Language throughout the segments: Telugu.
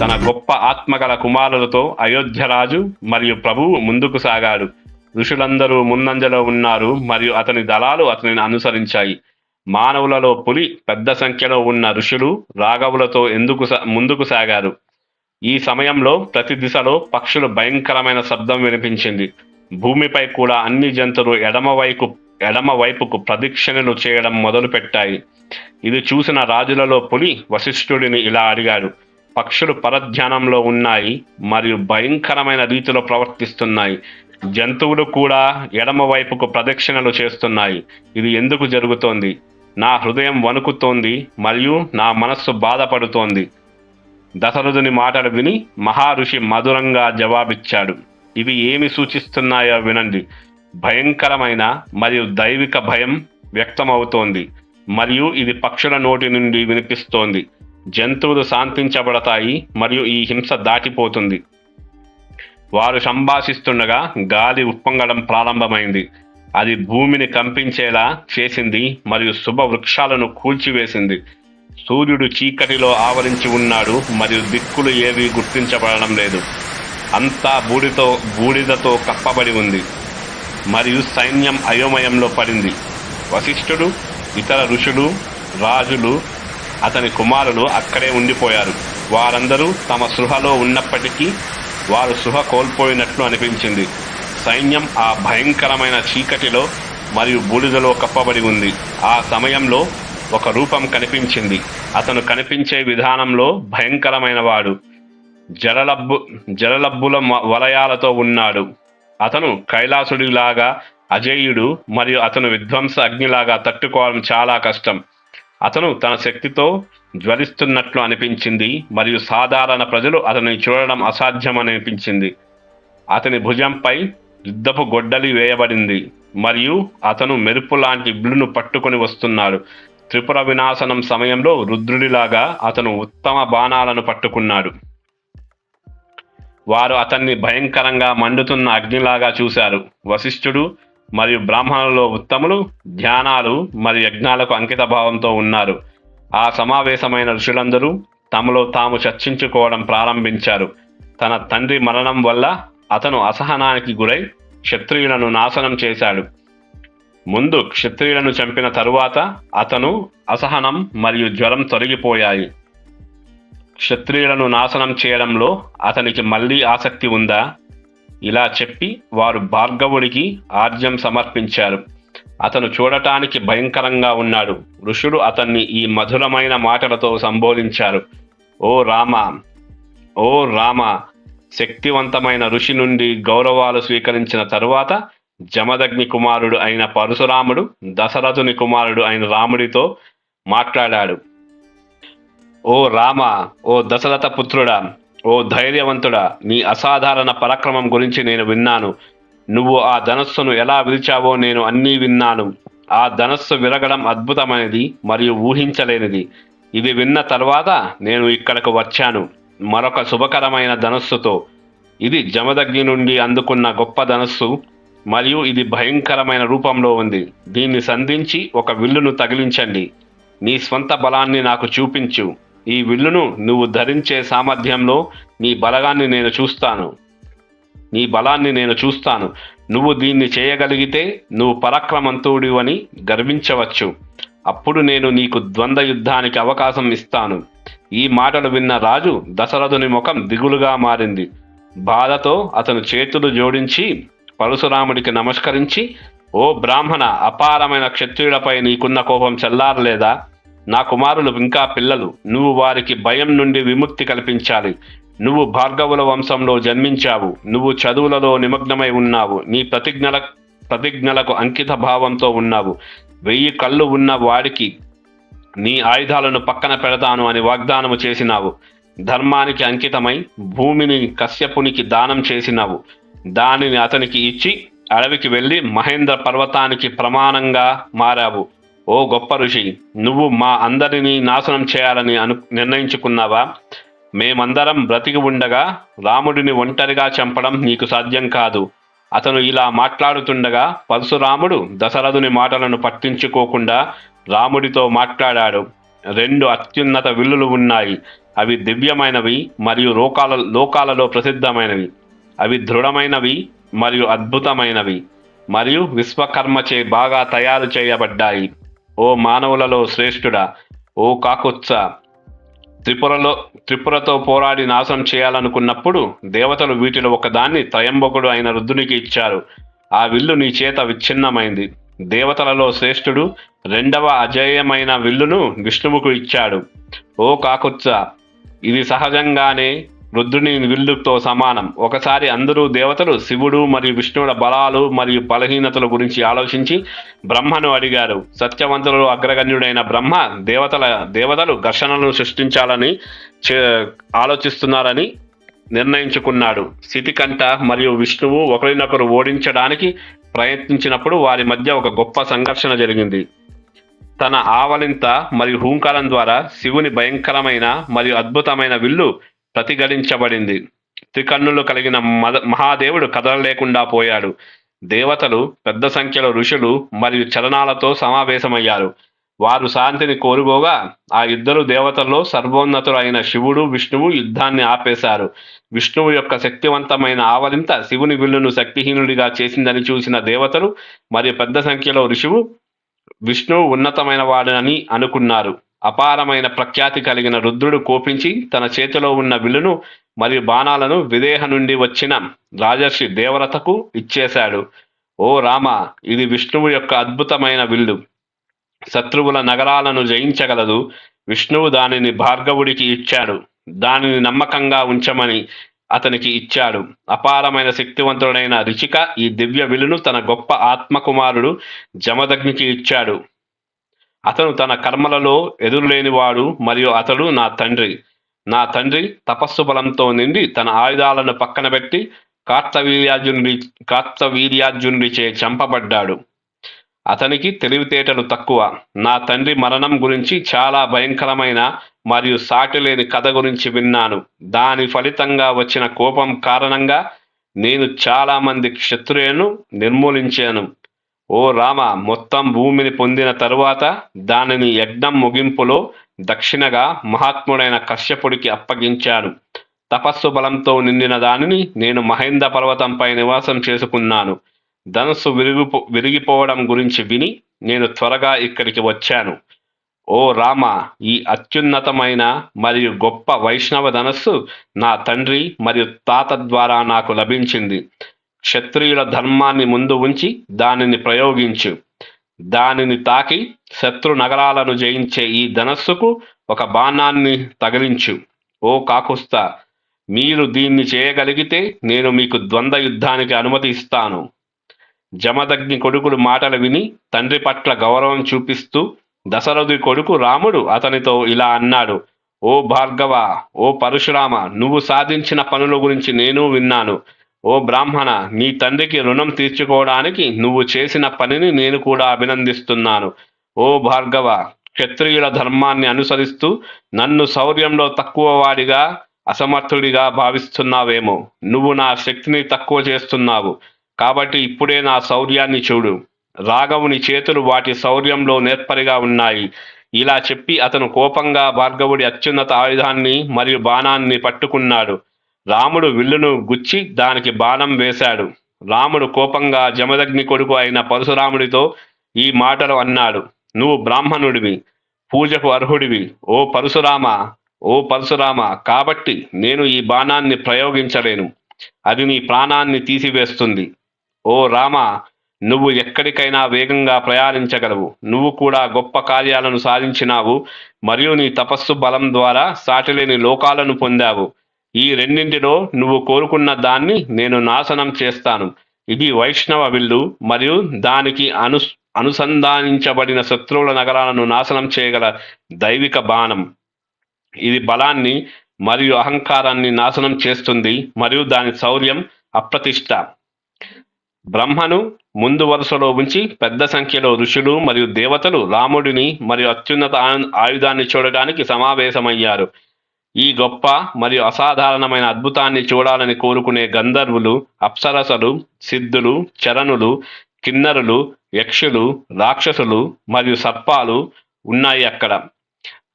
తన గొప్ప ఆత్మగల కుమారులతో అయోధ్యరాజు మరియు ప్రభువు ముందుకు సాగాడు. ఋషులందరూ ముందంజలో ఉన్నారు మరియు అతని దళాలు అతనిని అనుసరించాయి. మానవులలో పులి పెద్ద సంఖ్యలో ఉన్న ఋషులు రాఘవులతో ఎందుకు సా- ముందుకు సాగారు. ఈ సమయంలో ప్రతి దిశలో పక్షులు భయంకరమైన శబ్దం వినిపించింది. భూమిపై కూడా అన్ని జంతువులు ఎడమవైపు ఎడమవైపుకు ఎడమ వైపుకు ప్రదక్షిణలు చేయడం మొదలుపెట్టాయి. ఇది చూసిన రాజులలో పులి వశిష్ఠుడిని ఇలా అడిగాడు. పక్షులు పరధ్యానంలో ఉన్నాయి మరియు భయంకరమైన రీతిలో ప్రవర్తిస్తున్నాయి. జంతువులు కూడా ఎడమ వైపుకు ప్రదక్షిణలు చేస్తున్నాయి. ఇది ఎందుకు జరుగుతోంది? నా హృదయం వణుకుతోంది మరియు నా మనస్సు బాధపడుతోంది. దశరథుని మాటలు విని మహారుషి మధురంగా జవాబిచ్చాడు. ఇవి ఏమి సూచిస్తున్నాయో వినండి. భయంకరమైన మరియు దైవిక భయం వ్యక్తమవుతోంది మరియు ఇది పక్షుల నోటి నుండి వినిపిస్తోంది. జంతువులు శాంతించబడతాయి మరియు ఈ హింస దాటిపోతుంది. వారు సంభాషిస్తుండగా గాలి ఉప్పొంగడం ప్రారంభమైంది. అది భూమిని కంపించేలా చేసింది మరియు శుభ వృక్షాలను కూల్చివేసింది. సూర్యుడు చీకటిలో ఆవరించి ఉన్నాడు మరియు దిక్కులు ఏవి గుర్తించబడడం లేదు. అంతా బూడితో బూడిదతో కప్పబడి ఉంది. మరియు సైన్యం అయోమయంలో పడింది. వశిష్ఠుడు ఇతర ఋషులు రాజులు అతని కుమారులు అక్కడే ఉండిపోయారు. వారందరూ తమ సృహలో ఉన్నప్పటికీ వారు సృహ కోల్పోయినట్లు అనిపించింది. సైన్యం ఆ భయంకరమైన చీకటిలో మరియు బూడిదలో కప్పబడి ఉంది. ఆ సమయంలో ఒక రూపం కనిపించింది. అతను కనిపించే విధానంలో భయంకరమైన వాడు. జలలబ్బు జలలబ్బుల వలయాలతో ఉన్నాడు. అతను కైలాసుడిలాగా అజేయుడు మరియు అతను విధ్వంస అగ్నిలాగా తట్టుకోవడం చాలా కష్టం. అతను తన శక్తితో జ్వలిస్తున్నట్లు అనిపించింది మరియు సాధారణ ప్రజలు అతనిని చూడడం అసాధ్యం అనిపించింది. అతని భుజంపై యుద్ధపు గొడ్డలి వేయబడింది మరియు అతను మెరుపు లాంటి బిల్లును పట్టుకొని వస్తున్నాడు. త్రిపుర వినాశనం సమయంలో రుద్రుడిలాగా అతను ఉత్తమ బాణాలను పట్టుకున్నాడు. వారు అతన్ని భయంకరంగా మండుతున్న అగ్నిలాగా చూశారు. వశిష్ఠుడు మరియు బ్రాహ్మణులలో ఉత్తములు ధ్యానాలు మరియు యజ్ఞాలకు అంకిత భావంతో ఉన్నారు. ఆ సమావేశమైన ఋషులందరూ తమలో తాము చర్చించుకోవడం ప్రారంభించారు. తన తండ్రి మరణం వల్ల అతను అసహనానికి గురై క్షత్రియులను నాశనం చేశాడు. ముందు క్షత్రియులను చంపిన తరువాత అతను అసహనం మరియు జ్వరం తొలగిపోయాయి. క్షత్రియులను నాశనం చేయడంలో అతనికి మళ్ళీ ఆసక్తి ఉందా? ఇలా చెప్పి వారు భార్గవుడికి ఆర్జ్యం సమర్పించారు. అతను చూడటానికి భయంకరంగా ఉన్నాడు. ఋషులు అతన్ని ఈ మధురమైన మాటలతో సంబోధించారు. ఓ రామ ఓ రామ శక్తివంతమైన ఋషి నుండి గౌరవాలు స్వీకరించిన తరువాత జమదగ్ని కుమారుడు అయిన పరశురాముడు దశరథుని కుమారుడు అయిన రాముడితో మాట్లాడాడు. ఓ రామ ఓ దశరథ పుత్రుడా ఓ ధైర్యవంతుడా నీ అసాధారణ పరాక్రమం గురించి నేను విన్నాను. నువ్వు ఆ ధనస్సును ఎలా విరిచావో నేను అన్నీ విన్నాను. ఆ ధనస్సు విరగడం అద్భుతమైనది మరియు ఊహించలేనిది. ఇది విన్న తర్వాత నేను ఇక్కడకు వచ్చాను మరొక శుభకరమైన ధనస్సుతో. ఇది జమదగ్ని నుండి అందుకున్న గొప్ప ధనస్సు మరియు ఇది భయంకరమైన రూపంలో ఉంది. దీన్ని సంధించి ఒక విల్లును తగిలించండి. నీ స్వంత బలాన్ని నాకు చూపించు. ఈ విల్లును నువ్వు ధరించే సామర్థ్యంలో నీ బలగాన్ని నేను చూస్తాను. నీ బలాన్ని నేను చూస్తాను. నువ్వు దీన్ని చేయగలిగితే నువ్వు పరాక్రమంతుడి అని గర్వించవచ్చు. అప్పుడు నేను నీకు ద్వంద్వ యుద్ధానికి అవకాశం ఇస్తాను. ఈ మాటలు విన్న రాజు దశరథుని ముఖం దిగులుగా మారింది. బాధతో అతను చేతులు జోడించి పరశురాముడికి నమస్కరించి ఓ బ్రాహ్మణ అపారమైన క్షత్రియులపై నీకున్న కోపం చల్లారలేదా? నా కుమారులు ఇంకా పిల్లలు. నువ్వు వారికి భయం నుండి విముక్తి కల్పించాలి. నువ్వు భార్గవుల వంశంలో జన్మించావు. నువ్వు చదువులలో నిమగ్నమై ఉన్నావు. నీ ప్రతిజ్ఞల ప్రతిజ్ఞలకు అంకిత భావంతో ఉన్నావు. వెయ్యి కళ్ళు ఉన్న వాడికి నీ ఆయుధాలను పక్కన పెడతాను అని వాగ్దానము చేసినావు. ధర్మానికి అంకితమై భూమిని కశ్యపునికి దానం చేసినావు. దానిని అతనికి ఇచ్చి అడవికి వెళ్ళి మహేంద్ర పర్వతానికి ప్రమాణంగా మారావు. ఓ గొప్ప ఋషి నువ్వు మా అందరినీ నాశనం చేయాలని అను నిర్ణయించుకున్నావా? మేమందరం బ్రతికి ఉండగా రాముడిని ఒంటరిగా చంపడం నీకు సాధ్యం కాదు. అతను ఇలా మాట్లాడుతుండగా పరశురాముడు దశరథుని మాటలను పట్టించుకోకుండా రాముడితో మాట్లాడాడు. రెండు అత్యున్నత విల్లులు ఉన్నాయి. అవి దివ్యమైనవి మరియు లోకాల లోకాలలో ప్రసిద్ధమైనవి. అవి దృఢమైనవి మరియు అద్భుతమైనవి మరియు విశ్వకర్మచే బాగా తయారు చేయబడ్డాయి. ఓ మానవులలో శ్రేష్ఠుడా ఓ కాకుత్స త్రిపురలో త్రిపురతో పోరాడి నాశనం చేయాలనుకున్నప్పుడు దేవతలు వీటిలో ఒకదాన్ని త్రయంబకుడు అయిన రుద్రునికి ఇచ్చారు. ఆ విల్లు నీ చేత విచ్ఛిన్నమైంది. దేవతలలో శ్రేష్ఠుడు రెండవ అజేయమైన విల్లును విష్ణువుకు ఇచ్చాడు. ఓ కాకుత్స ఇది సహజంగానే రుద్రుని విల్లుతో సమానం. ఒకసారి అందరూ దేవతలు శివుడు మరియు విష్ణువుల బలాలు మరియు బలహీనతల గురించి ఆలోచించి బ్రహ్మను అడిగారు. సత్యవంతులు అగ్రగణ్యుడైన బ్రహ్మ దేవతల దేవతలు ఘర్షణలను సృష్టించాలని చే- ఆలోచిస్తున్నారని నిర్ణయించుకున్నాడు. సితికంఠ మరియు విష్ణువు ఒకరినొకరు ఓడించడానికి ప్రయత్నించినప్పుడు వారి మధ్య ఒక గొప్ప సంఘర్షణ జరిగింది. తన ఆవలింత మరియు హూంకారం ద్వారా శివుని భయంకరమైన మరియు అద్భుతమైన విల్లు ప్రతిఘటించబడింది త్రికన్నులు కలిగిన మద మహాదేవుడు కదలలేకుండా పోయాడు. దేవతలు పెద్ద సంఖ్యలో ఋషులు మరియు చలనాలతో సమావేశమయ్యారు. వారు శాంతిని కోరుకోగా ఆ ఇద్దరు దేవతల్లో సర్వోన్నతులైన శివుడు విష్ణువు యుద్ధాన్ని ఆపేశారు. విష్ణువు యొక్క శక్తివంతమైన ఆవలింత శివుని విల్లును శక్తిహీనుడిగా చేసిందని చూసిన దేవతలు మరియు పెద్ద సంఖ్యలో ఋషువు విష్ణువు ఉన్నతమైన వాడని అనుకున్నారు. అపారమైన ప్రఖ్యాతి కలిగిన రుద్రుడు కోపించి తన చేతిలో ఉన్న విలును మరియు బాణాలను విదేహ నుండి వచ్చిన రాజర్షి దేవరతకు ఇచ్చేశాడు. ఓ రామ ఇది విష్ణువు యొక్క అద్భుతమైన విల్లు. శత్రువుల నగరాలను జయించగలదు. విష్ణువు దానిని భార్గవుడికి ఇచ్చాడు. దానిని నమ్మకంగా ఉంచమని అతనికి ఇచ్చాడు. అపారమైన శక్తివంతుడైన రిచిక ఈ దివ్య విలును తన గొప్ప ఆత్మకుమారుడు జమదగ్నికి ఇచ్చాడు. అతను తన కర్మలలో ఎదురులేనివాడు మరియు అతడు నా తండ్రి. నా తండ్రి తపస్సు బలంతో నిండి తన ఆయుధాలను పక్కన పెట్టి కార్తవీర్యార్జునుడి కార్తవీర్యార్జునుడిచే చంపబడ్డాడు. అతనికి తెలివితేటలు తక్కువ. నా తండ్రి మరణం గురించి చాలా భయంకరమైన మరియు సాటిలేని కథ గురించి విన్నాను. దాని ఫలితంగా వచ్చిన కోపం కారణంగా నేను చాలా మంది క్షత్రియులను నిర్మూలించాను. ఓ రామ మొత్తం భూమిని పొందిన తరువాత దానిని యజ్ఞం ముగింపులో దక్షిణగా మహాత్ముడైన కశ్యపుడికి అప్పగించాను తపస్సు బలంతో నిండిన దానిని నేను మహేంద్ర పర్వతంపై నివాసం చేసుకున్నాను. ధనస్సు విరిగిపో విరిగిపోవడం గురించి విని నేను త్వరగా ఇక్కడికి వచ్చాను. ఓ రామ ఈ అత్యున్నతమైన మరియు గొప్ప వైష్ణవ ధనస్సు నా తండ్రి మరియు తాత ద్వారా నాకు లభించింది. క్షత్రియుల ధర్మాన్ని ముందు ఉంచి దానిని ప్రయోగించు. దానిని తాకి శత్రు నగరాలను జయించే ఈ ధనస్సుకు ఒక బాణాన్ని తగిలించు. ఓ కాకుస్తా మీరు దీన్ని చేయగలిగితే నేను మీకు ద్వంద్వ యుద్ధానికి అనుమతి ఇస్తాను. జమదగ్ని కొడుకులు మాటలు విని తండ్రి పట్ల గౌరవం చూపిస్తూ దశరథి కొడుకు రాముడు అతనితో ఇలా అన్నాడు ఓ భార్గవ ఓ పరశురామ నువ్వు సాధించిన పనుల గురించి నేను విన్నాను. ఓ బ్రాహ్మణ నీ తండ్రికి రుణం తీర్చుకోవడానికి నువ్వు చేసిన పనిని నేను కూడా అభినందిస్తున్నాను. ఓ భార్గవ క్షత్రియుల ధర్మాన్ని అనుసరిస్తూ నన్ను శౌర్యంలో తక్కువ వాడిగా అసమర్థుడిగా భావిస్తున్నావేమో. నువ్వు నా శక్తిని తక్కువ చేస్తున్నావు. కాబట్టి ఇప్పుడే నా శౌర్యాన్ని చూడు. రాఘవుని చేతులు వాటి శౌర్యంలో నేర్పరిగా ఉన్నాయి. ఇలా చెప్పి అతను కోపంగా భార్గవుడి అత్యున్నత ఆయుధాన్ని మరియు బాణాన్ని పట్టుకున్నాడు. రాముడు విల్లును గుచ్చి దానికి బాణం వేశాడు. రాముడు కోపంగా జమదగ్ని కొడుకు అయిన పరశురాముడితో ఈ మాటలు అన్నాడు. నువ్వు బ్రాహ్మణుడివి పూజకు అర్హుడివి. ఓ పరశురామ ఓ పరశురామ కాబట్టి నేను ఈ బాణాన్ని ప్రయోగించలేను. అది నీ ప్రాణాన్ని తీసివేస్తుంది. ఓ రామ నువ్వు ఎక్కడికైనా వేగంగా ప్రయాణించగలవు. నువ్వు కూడా గొప్ప కార్యాలను సాధించినావు మరియు నీ తపస్సు బలం ద్వారా సాటిలేని లోకాలను పొందావు. ఈ రెండింటిలో నువ్వు కోరుకున్న దాన్ని నేను నాశనం చేస్తాను. ఇది వైష్ణవ విల్లు మరియు దానికి అను అనుసంధానించబడిన శత్రువుల నగరాలను నాశనం చేయగల దైవిక బాణం. ఇది బలాన్ని మరియు అహంకారాన్ని నాశనం చేస్తుంది మరియు దాని శౌర్యం అప్రతిష్ట. బ్రహ్మను ముందు వరుసలో ఉంచి పెద్ద సంఖ్యలో ఋషులు మరియు దేవతలు రాముడిని మరియు అత్యున్నత ఆయుధాన్ని చూడడానికి సమావేశమయ్యారు. ఈ గొప్ప మరియు అసాధారణమైన అద్భుతాన్ని చూడాలని కోరుకునే గంధర్వులు అప్సరసలు సిద్ధులు చరణులు కిన్నరులు యక్షులు రాక్షసులు మరియు సర్పాలు ఉన్నాయి అక్కడ.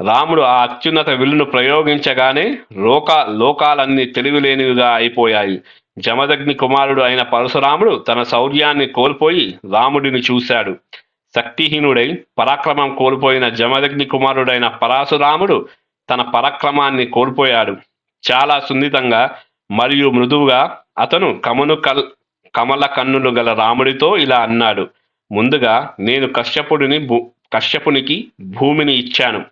రాముడు ఆ అత్యున్నత విల్లును ప్రయోగించగానే లోక లోకాలన్నీ తెలివిలేనివిగా అయిపోయాయి. జమదగ్ని కుమారుడు అయిన పరశురాముడు తన శౌర్యాన్ని కోల్పోయి రాముడిని చూశాడు. శక్తిహీనుడై పరాక్రమం కోల్పోయిన జమదగ్ని కుమారుడైన పరాశురాముడు తన పరాక్రమాన్ని కోల్పోయాడు. చాలా సున్నితంగా మరియు మృదువుగా అతను కమను కల్ కమల కన్నులు గల రాముడితో ఇలా అన్నాడు. ముందుగా నేను కశ్యపుడిని భూ కశ్యపునికి భూమిని ఇచ్చాను.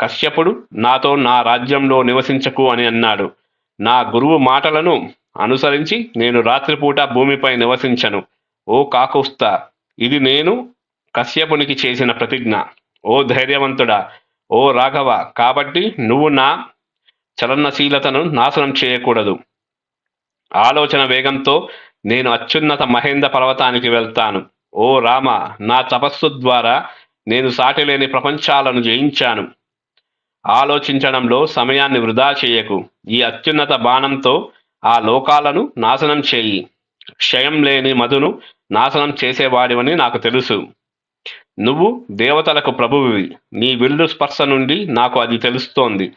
కశ్యపుడు నాతో నా రాజ్యంలో నివసించకు అని అన్నాడు. నా గురువు మాటలను అనుసరించి నేను రాత్రిపూట భూమిపై నివసించను. ఓ కాకుస్తా ఇది నేను కశ్యపునికి చేసిన ప్రతిజ్ఞ. ఓ ధైర్యవంతుడా ఓ రాఘవ కాబట్టి నువ్వు నా చలనశీలతను నాశనం చేయకూడదు. ఆలోచన వేగంతో నేను అత్యున్నత మహేంద్ర పర్వతానికి వెళ్తాను. ఓ రామ నా తపస్సు ద్వారా నేను సాటిలేని ప్రపంచాలను జయించాను. ఆలోచించడంలో సమయాన్ని వృధా చేయకు. ఈ అత్యున్నత బాణంతో ఆ లోకాలను నాశనం చేయి. క్షయం లేని మధును నాశనం చేసేవాడివని నాకు తెలుసు. నువ్వు దేవతలకు ప్రభువువి. నీ విల్లు స్పర్శ నుండి నాకు అది తెలుస్తోంది.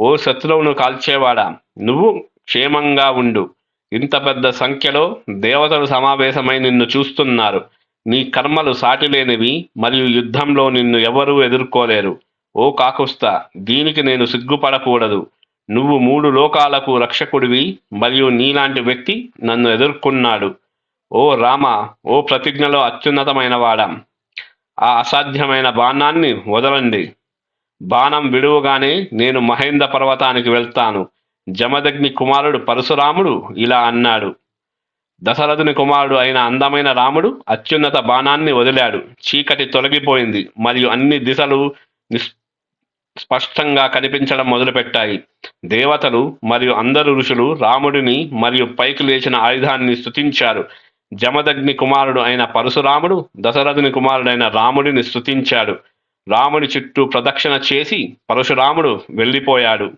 ఓ శత్రువును కాల్చేవాడా? నువ్వు క్షేమంగా ఉండు. ఇంత పెద్ద సంఖ్యలో దేవతలు సమావేశమై నిన్ను చూస్తున్నారు. నీ కర్మలు సాటిలేనివి మరియు యుద్ధంలో నిన్ను ఎవరూ ఎదుర్కోలేరు. ఓ కాకుస్తా దీనికి నేను సిగ్గుపడకూడదు. నువ్వు మూడు లోకాలకు రక్షకుడివి మరియు నీలాంటి వ్యక్తి నన్ను ఎదుర్కొన్నాడు. ఓ రామ ఓ ప్రతిజ్ఞలో అత్యున్నతమైన వాడా ఆ అసాధ్యమైన బాణాన్ని వదలండి. బాణం విడువగానే నేను మహేంద్ర పర్వతానికి వెళ్తాను. జమదగ్ని కుమారుడు పరశురాముడు ఇలా అన్నాడు. దశరథుని కుమారుడు అయిన అందమైన రాముడు అత్యున్నత బాణాన్ని వదిలాడు. చీకటి తొలగిపోయింది. మరియు అన్ని దిశలు నిస్ స్పష్టంగా కనిపించడం మొదలుపెట్టాయి. దేవతలు మరియు అందరు ఋషులు రాముడిని మరియు పైకి లేచిన ఆయుధాన్ని స్తుతించారు. జమదగ్ని కుమారుడు అయిన పరశురాముడు దశరథుని కుమారుడైన రాముడిని స్తుతించాడు. రాముడి చుట్టూ ప్రదక్షిణ చేసి పరశురాముడు వెళ్ళిపోయాడు.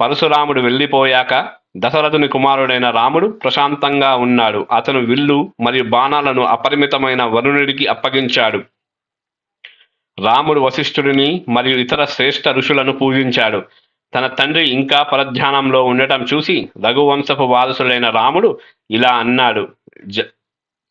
పరశురాముడు వెళ్ళిపోయాక దశరథుని కుమారుడైన రాముడు ప్రశాంతంగా ఉన్నాడు. అతను విల్లు మరియు బాణాలను అపరిమితమైన వరుణుడికి అప్పగించాడు. రాముడు వశిష్ఠుడిని మరియు ఇతర శ్రేష్ఠ ఋషులను పూజించాడు. తన తండ్రి ఇంకా పరధ్యానంలో ఉండటం చూసి రఘువంశపు వారసుడైన రాముడు ఇలా అన్నాడు. జ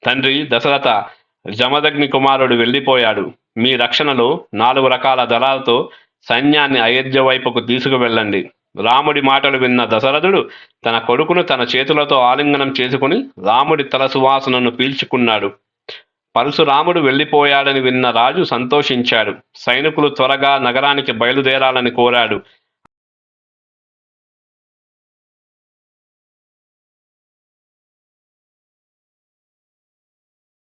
తండ్రి దశరథ జమదగ్ని కుమారుడు వెళ్ళిపోయాడు. మీ రక్షణలో నాలుగు రకాల దళాలతో సైన్యాన్ని అయోధ్య వైపుకు తీసుకువెళ్ళండి. రాముడి మాటలు విన్న దశరథుడు తన కొడుకును తన చేతులతో ఆలింగనం చేసుకుని రాముడి తల సువాసనను పీల్చుకున్నాడు. పరశురాముడు వెళ్ళిపోయాడని విన్న రాజు సంతోషించాడు. సైనికులు త్వరగా నగరానికి బయలుదేరాలని కోరాడు.